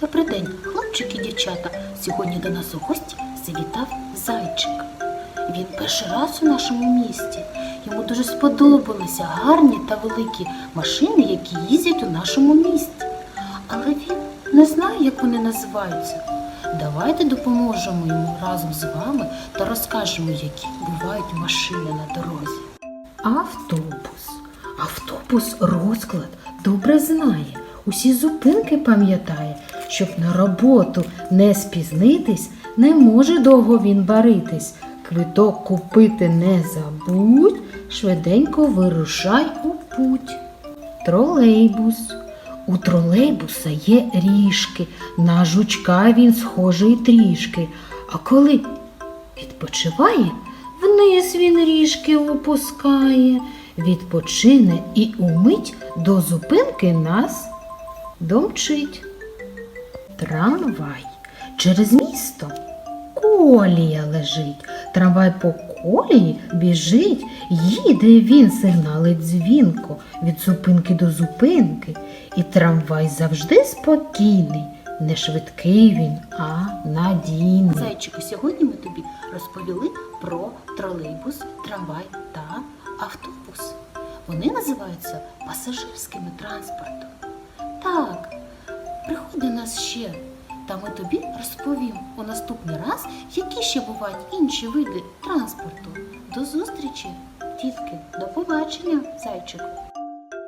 Добрий день, хлопчики і дівчата. Сьогодні до нас у гості завітав зайчик. Він перший раз у нашому місті. Йому дуже сподобалися гарні та великі машини, які їздять у нашому місті. Але він не знає, як вони називаються. Давайте допоможемо йому разом з вами та розкажемо, які бувають машини на дорозі. Автобус. Автобус розклад добре знає, усі зупинки пам'ятає, щоб на роботу не спізнитись, не може довго він баритись. Квиток купити не забудь, швиденько вирушай у путь. Тролейбус. У тролейбуса є ріжки, на жучка він схожий трішки. А коли відпочиває, вниз він ріжки опускає, відпочине і умить до зупинки нас домчить. Трамвай через місто колія лежить. Трамвай по колії біжить, їде він, сигналить дзвінко від зупинки до зупинки. І трамвай завжди спокійний, не швидкий він, а надійний. Зайчику, сьогодні ми тобі розповіли про тролейбус, трамвай та автобус. Вони називаються пасажирськими транспортом. Так, приходь до нас ще, та ми тобі розповім у наступний раз, які ще бувають інші види транспорту. До зустрічі, тітки, до побачення, зайчику.